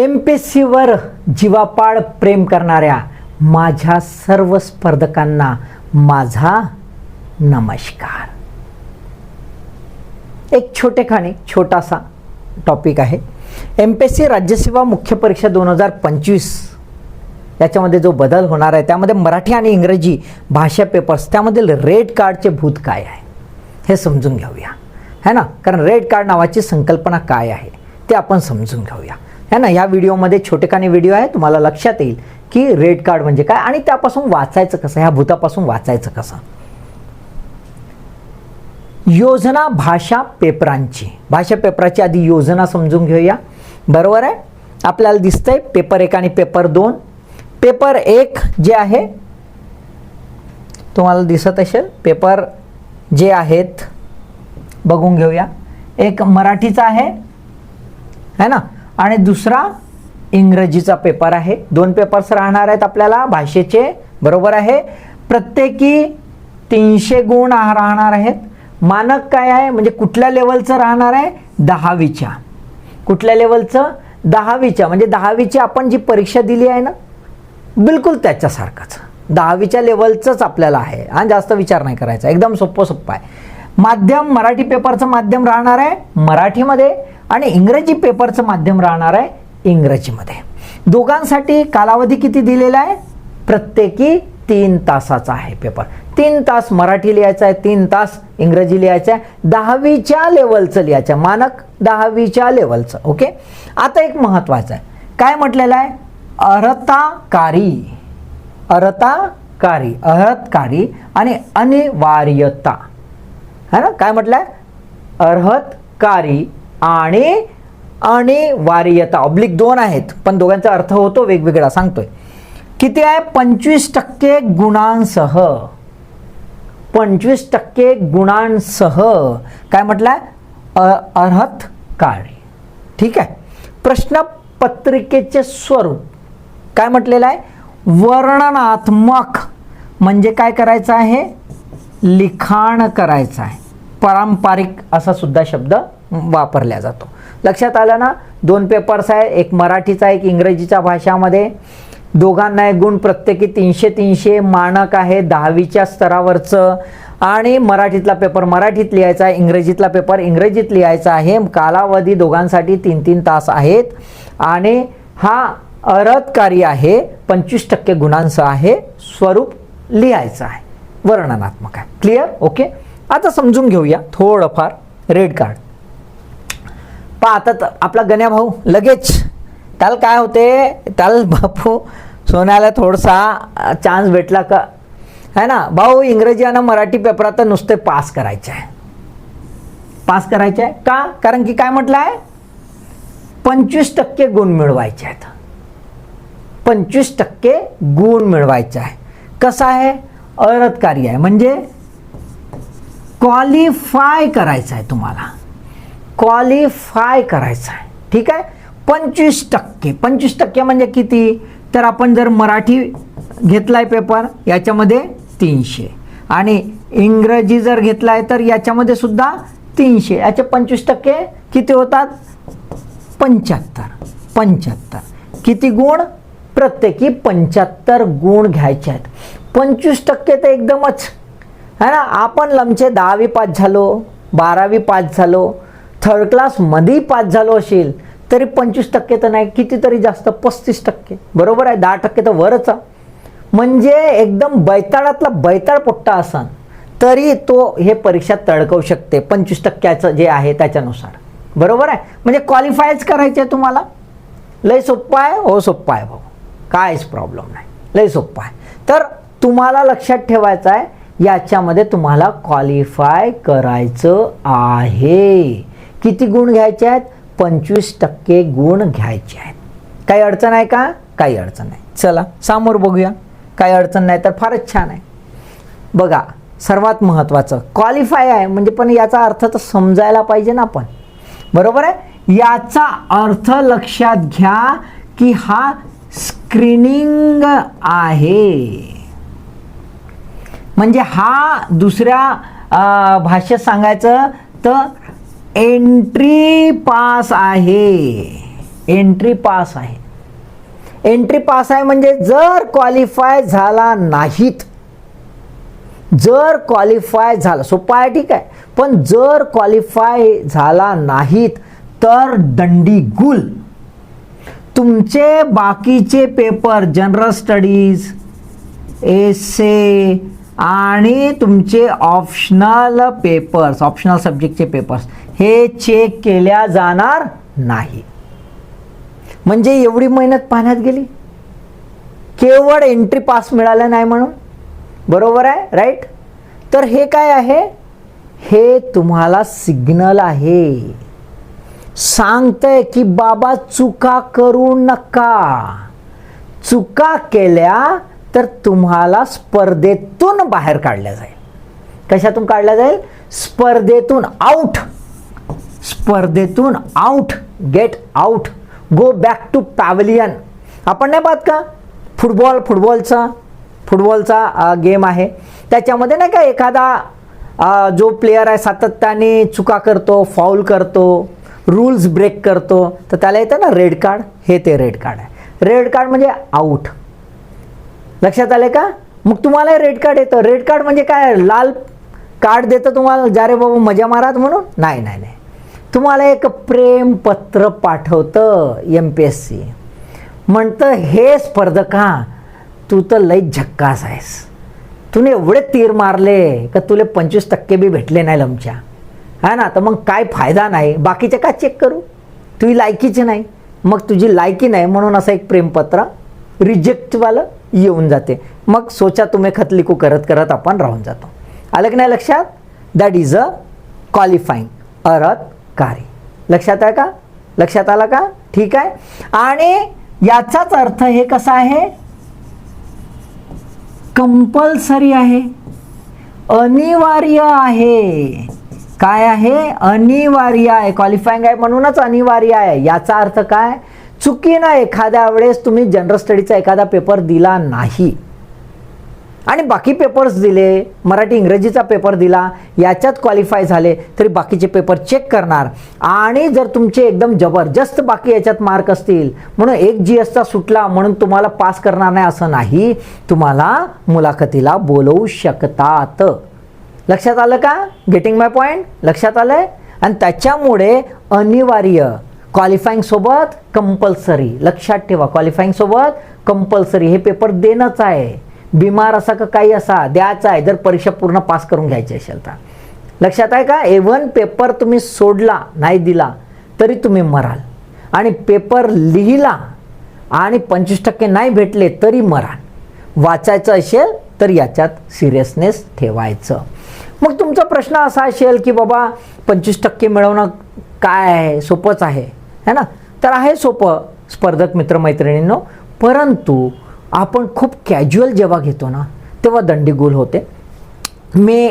M P सीवर जीवापाड प्रेम करणाऱ्या माझ्या सर्व स्पर्धकांना माझा नमस्कार. एक छोटेखानी छोटासा टॉपिक आहे. एम पी एस सी राज्यसेवा मुख्य परीक्षा दोन हजार पंचवीस याच्यामध्ये जो बदल होणार आहे त्यामध्ये मराठी आणि इंग्रजी भाषा पेपर्स त्यामधील रेड कार्डचे भूत काय आहे हे समजून घेऊया. है ना? कारण रेड कार्ड नावाची संकल्पना काय आहे ते आपण समजून घेऊया. है ना या व्हिडिओमध्ये छोटेखानी व्हिडिओ आहे तुम्हाला लक्षात येईल की रेड कार्ड म्हणजे काय आणि त्यापासून वाचायचं कसं ह्या भूतापासून वाचायचं कसं. योजना भाषा पेपरांची. भाषा पेपराची आधी योजना समजून घेऊया. बरोबर आहे? आपल्याला दिसतंय पेपर एक आणि पेपर दोन. पेपर एक जे आहे तुम्हाला दिसत असेल पेपर जे आहेत बघून घेऊया. एक मराठीचा आहे है ना? आणि दुसरा इंग्रजीचा पेपर आहे. दोन पेपर्स राहणार आहेत आपल्याला भाषेचे. बरोबर आहे? प्रत्येकी तीनशे गुण राहणार आहेत. मानक काय आहे? म्हणजे कुठल्या लेवलचं राहणार आहे? दहावीच्या. कुठल्या लेवलचं दहावीच्या. म्हणजे दहावीची आपण जी परीक्षा दिली आहे ना बिलकुल त्याच्यासारखंच. दहावीच्या लेवलचंच आपल्याला आहे. आणि जास्त विचार नाही करायचा. एकदम सोपं सोपं आहे. माध्यम मराठी पेपरचं माध्यम राहणार आहे. मराठीमध्ये आणि इंग्रजी पेपरचं माध्यम राहणार आहे इंग्रजीमध्ये. दोघांसाठी कालावधी किती दिलेला आहे? प्रत्येकी तीन तासाचा आहे पेपर. तीन तास मराठी लिहायचं आहे तीन तास इंग्रजी लिहायचं आहे दहावीच्या लेवलचं लिहायचं आहे. मानक दहावीच्या लेवलचं ओके? आता एक महत्त्वाचं आहे. काय म्हटलेलं आहे? अर्हताकारी अर्हताकारी अर्हतकारी आणि अनिवार्यता. है ना? काय म्हटलंय अर्हतकारी आणि अनिवार्यता ऑब्लिक दोन आहेत पण दोघांचा अर्थ होतो वेगवेगळा. सांगतोय. किती आहे? पंचवीस टक्के गुणांसह. पंचवीस टक्के गुणांसह. काय म्हटलंय? अ- अर्हतकारी ठीक आहे? प्रश्नपत्रिकेचे स्वरूप. काय म्हटलेलं आहे? वर्णनात्मक. म्हणजे काय करायचं आहे? लिखाण करायचं आहे. पारंपरिक असा सुद्धा शब्द वापरला जातो. लक्षात आलं ना? दोन पेपर्स आहे एक मराठीचा एक इंग्रजीच्या भाषामध्ये. दोघांना एक गुण प्रत्येकी तीनशे तीनशे मानक आहे दहावीच्या स्तरावरचं. आणि मराठीतला पेपर मराठीत लिहायचा आहे इंग्रजीतला पेपर इंग्रजीत लिहायचा आहे. कालावधी दोघांसाठी तीन तीन तास आहेत. आणि हा अरतकारी आहे पंचवीस टक्के गुणांचं आहे स्वरूप लिहायचं आहे. वर्णनात्मक आहे. क्लिअर ओके आता समजून घेऊया थोडंफार रेड कार्ड पहा आता आपला गण्या भाऊ लगेच. त्याला काय होते त्याला बापू सोन्याला थोडासा चान्स भेटला का? है ना? भाऊ इंग्रजी आणि मराठी पेपरात तर नुसते पास करायचे आहे. पास करायचे आहे? का? कारण की काय म्हटलं आहे? पंचवीस टक्के गुण मिळवायचे आहेत. पंचवीस टक्के गुण मिळवायचे आहे. कसं आहे? अरतकारी आहे. म्हणजे क्वालिफाय करायचं आहे तुम्हाला. क्वालिफाय करायचं आहे ठीक आहे? पंचवीस टक्के. पंचवीस टक्के म्हणजे किती? तर आपण जर मराठी घेतलाय पेपर याच्यामध्ये तीनशे. आणि इंग्रजी जर घेतलाय तर याच्यामध्ये सुद्धा तीनशे. याचे पंचवीस टक्के किती होतात? पंच्याहत्तर. पंच्याहत्तर. किती गुण? प्रत्येकी पंच्याहत्तर गुण घ्यायचे आहेत. पंचवीस टक्के तर एकदमच है ना? आपण लमचे दहावी पास झालो बारावी पास झालो थर्ड क्लासमध्ये पास झालो असेल तरी पंचवीस टक्के तर नाही कितीतरी जास्त पस्तीस टक्के. बरोबर आहे? दहा टक्के तर वरच आहे. म्हणजे एकदम बैताळातला बैताळ पोट्टा असन तरी तो हे परीक्षा तडकवू शकते पंचवीस टक्क्याचं जे आहे त्याच्यानुसार. बरोबर आहे? म्हणजे क्वालिफायच करायचे आहे तुम्हाला? लय सोप्पा आहे? हो सोप्पा आहे भाऊ. काहीच प्रॉब्लेम नाही. लय सोप्पा आहे. तर तुम्हाला लक्षात ठेवायचं आहे याच्यामध्ये तुम्हाला क्वालिफाय करायचं आहे. किती गुण घ्यायचे आहेत? पंचवीस टक्के गुण घ्यायचे आहेत. काही अडचण आहे का? काही अडचण नाही. चला समोर बघूया. काही अडचण नाही तर फारच छान आहे. बघा सर्वात महत्त्वाचं क्वालिफाय आहे म्हणजे पण याचा अर्थ तर समजायला पाहिजे ना आपण. बरोबर आहे? याचा अर्थ लक्षात घ्या की हा स्क्रीनिंग आहे. म्हणजे हा दुसऱ्या भाषेत सांगायचं तर एंट्री पास आहे. एंट्री पास आहे. एंट्री पास आहे म्हणजे जर क्वालिफाय झाला नाहीत जर क्वालिफाय झाला सोपा आहे ठीक आहे पण जर क्वालिफाय झाला नाहीत तर दंडी गुल. तुमचे बाकीचे पेपर जनरल स्टडीज एसे आणि तुमचे ऑप्शनल पेपर्स ऑप्शनल सब्जेक्टचे पेपर्स हे चेक केल्या जाणार नाही. म्हणजे एवढी मेहनत पाण्यात गेली? केवळ एंट्री पास मिळालं नाही म्हणून? बरोबर आहे राईट तर हे काय आहे? हे तुम्हाला सिग्नल आहे. सांगतंय की बाबा चुका करू नका. चुका केल्या तर तुम्हाला स्पर्धेतून बाहेर काढल्या जाईल. कशातून काढल्या जाईल? स्पर्धेतून आउट स्पर्धेतून out get out go back to pavilion आपण नाही पाहत का? फुटबॉल फुटबॉलचा फुटबॉलचा गेम आहे. त्याच्यामध्ये नाही का एखादा जो प्लेयर आहे सातत्याने चुका करतो फाऊल करतो रूल्स ब्रेक करतो तर त्याला येतं ना रेड कार्ड हे ते रेड कार्ड आहे. रेड कार्ड म्हणजे आऊट लक्षात आले का? मग तुम्हाला रेड कार्ड येतं. रेड कार्ड म्हणजे काय? लाल कार्ड देतं तुम्हाला. जा रे बाबा मजा मारात म्हणून? नाही नाही नाही. तुम्हाला एक प्रेमपत्र पाठवतं एम पी एस सी म्हणतं हे स्पर्धका तू तर लई झक्कास आहेस. तुने एवढे तीर मारले का तुले पंचवीस टक्के बी भेटले नाही लमच्या हा ना? तर मग काय फायदा नाही. बाकीचे का चेक करू? तुझी लायकीची नाही. मग तुझी लायकी नाही म्हणून असं एक प्रेमपत्र. रिजेक्टवालं येऊन जाते. मग सोचा तुम्ही खतलिकू करत करत आपण राहून जातो. आलं की नाही लक्षात? दॅट इज अ क्वालिफाईंग अरत कार्य लक्षात आहे का? लक्षात आलं का? ठीक आहे. आणि याचाच अर्थ हे कसा आहे? कंपल्सरी आहे. अनिवार्य आहे. काय आहे? अनिवार्य आहे. क्वालिफाईंग आहे म्हणूनच अनिवार्य आहे. याचा अर्थ काय? चुकीनं एखाद्या वेळेस तुम्ही जनरल स्टडीचा एखादा पेपर दिला नाही. आणि बाकी पेपर्स दिले मराठी इंग्रजीचा पेपर दिला याच्यात क्वालिफाय झाले तरी बाकीचे पेपर चेक करणार. आणि जर तुमचे एकदम जबरदस्त बाकी याच्यात मार्क असतील म्हणून एक जी एसचा सुटला म्हणून तुम्हाला पास करणार नाही असं नाही तुम्हाला मुलाखतीला बोलवू शकतात. लक्षात आलं का? गेटिंग माय पॉईंट लक्षात आलंय? आणि त्याच्यामुळे अनिवार्य क्वालिफाईंग सोबत कंपल्सरी लक्षात ठेवा क्वालिफाईंग सोबत कंपल्सरी हे पेपर देणंच आहे. बिमार असा का काही असा द्यायचा आहे. जर परीक्षा पूर्ण पास करून घ्यायची असेल तर. लक्षात आहे का? एवन पेपर तुम्ही सोडला नाही दिला तरी तुम्ही मराल. आणि पेपर लिहिला आणि पंचवीस टक्के नाही भेटले तरी मराल. वाचायचं असेल तर याच्यात सिरियसनेस ठेवायचं. मग तुमचा प्रश्न असा असेल की बाबा पंचवीस टक्के मिळवणं काय आहे? सोपंच आहे. है ना? तर आहे सोपं स्पर्धक मित्रमैत्रिणींनो परंतु आपण खूप कॅज्युअल जेव्हा घेतो ना तेव्हा दंडीगुल होते. मी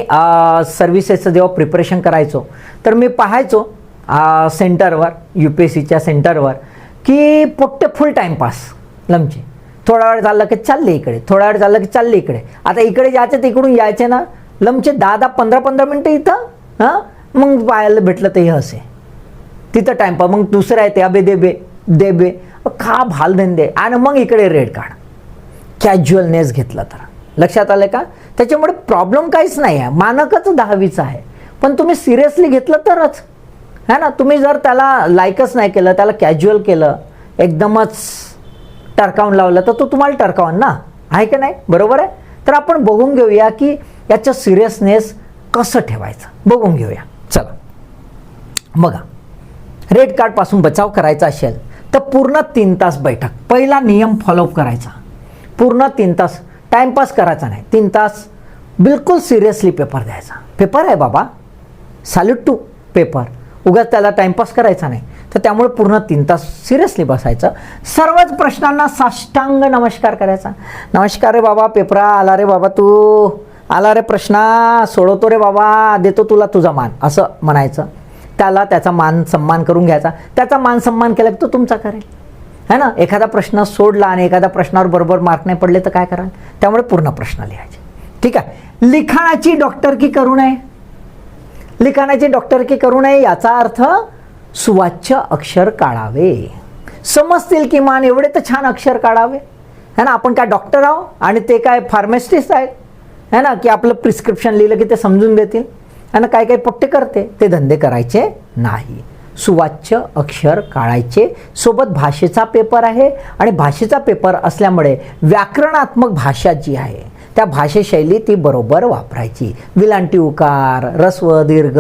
सर्व्हिसेसचं जेव्हा प्रिपरेशन करायचो तर मी पाहायचो सेंटरवर यू पी एस सीच्या सेंटरवर की फक्त फुल टाईमपास लमचे. थोडा वेळ चाललं की चालले इकडे थोडा वेळ चाललं की चालले इकडे. आता इकडे जायचे तिकडून यायचे ना लमचे दहा दहा पंधरा पंधरा मिनटं इथं हां? मग पाहायला भेटलं ते हे असे तिथं टाईमपास मग दुसरं आहे ते अबे दे बे दे बे. खा भाल धंदे आणि मग इकडे रेड कार्ड कॅज्युअलनेस घेतला तर. लक्षात आलं का? त्याच्यामुळे प्रॉब्लेम काहीच नाही आहे मानकच दहावीचं आहे. पण तुम्ही सिरियसली घेतलं तरच. है ना? तुम्ही जर त्याला लाईकच नाही केलं त्याला कॅज्युअल केलं एकदमच टरकावून लावलं तर तो तुम्हाला टरकावून ना? आहे का नाही? बरोबर आहे? तर आपण बघून घेऊया की याचं सिरियसनेस कसं ठेवायचं. बघून घेऊया. चला. बघा. रेड कार्डपासून बचाव करायचा असेल तर पूर्ण तीन तास बैठक. पहिला नियम फॉलोअप करायचा. पूर्ण तीन तास टाईमपास करायचा नाही. तीन तास बिलकुल सिरियसली पेपर द्यायचा. पेपर आहे बाबा. सॅल्यूट टू पेपर उगाच त्याला टाईमपास करायचा नाही. तर त्यामुळे पूर्ण तीन तास सिरियसली बसायचं. सर्वच प्रश्नांना साष्टांग नमस्कार करायचा. नमस्कार रे बाबा पेपरा आला रे बाबा तू. आला रे प्रश्ना. सोडवतो रे बाबा. देतो तुला तुझा मान. असं म्हणायचं. त्याला त्याचा मान सन्मान करून घ्यायचा. त्याचा मान सन्मान केला की तो तुमचा करेल. है ना? एखादा प्रश्न सोडला आणि एखाद्या प्रश्नावर बरोबर मार्क नाही पडले तर काय कराल? त्यामुळे पूर्ण प्रश्न लिहायचे. ठीक आहे? लिखाणाची डॉक्टर की करू नये. लिखाणाची डॉक्टर की करू नये याचा अर्थ सुवाच्य अक्षर काढावे. समजतील किमान एवढे तर छान अक्षर काढावे. है ना? आपण काय डॉक्टर आहो? आणि ते काय फार्मासिस्ट आहेत? है ना? की आपलं प्रिस्क्रिप्शन लिहिलं की ते समजून देतील. आणि काय काय पट्टे करते? ते धंदे करायचे नाही. सुवाच्य अक्षर काढायचे. सोबत भाषेचा पेपर आहे आणि भाषेचा पेपर असल्यामुळे व्याकरणात्मक भाषा जी आहे त्या भाषेशैली ती बरोबर वापरायची. विलांटी उकार रस्व दीर्घ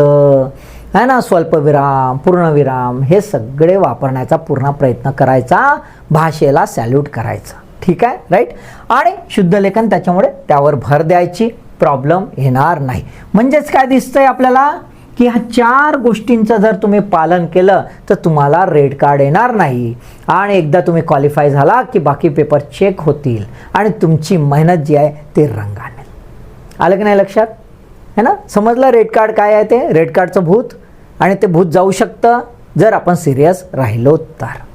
है ना स्वल्पविराम पूर्णविराम हे सगळे वापरण्याचा पूर्ण प्रयत्न करायचा भाषेला सॅल्यूट करायचा. ठीक आहे? राईट आणि शुद्धलेखन त्याच्यामुळे त्यावर भर द्यायची. प्रॉब्लेम येणार नाही. म्हणजेच काय दिसतंय आपल्याला? की ह्या चार गोष्टींचं जर तुम्ही पालन केलं तर तुम्हाला रेड कार्ड येणार नाही. आणि एकदा तुम्ही क्वालिफाय झाला की बाकी पेपर चेक होतील. आणि तुमची मेहनत जी आहे ते रंगाने. आलं की नाही लक्षात? है ना? समजलं रेड कार्ड काय आहे ते? रेड कार्डचं भूत. आणि ते भूत जाऊ शकतं जर आपण सिरियस राहिलो तर.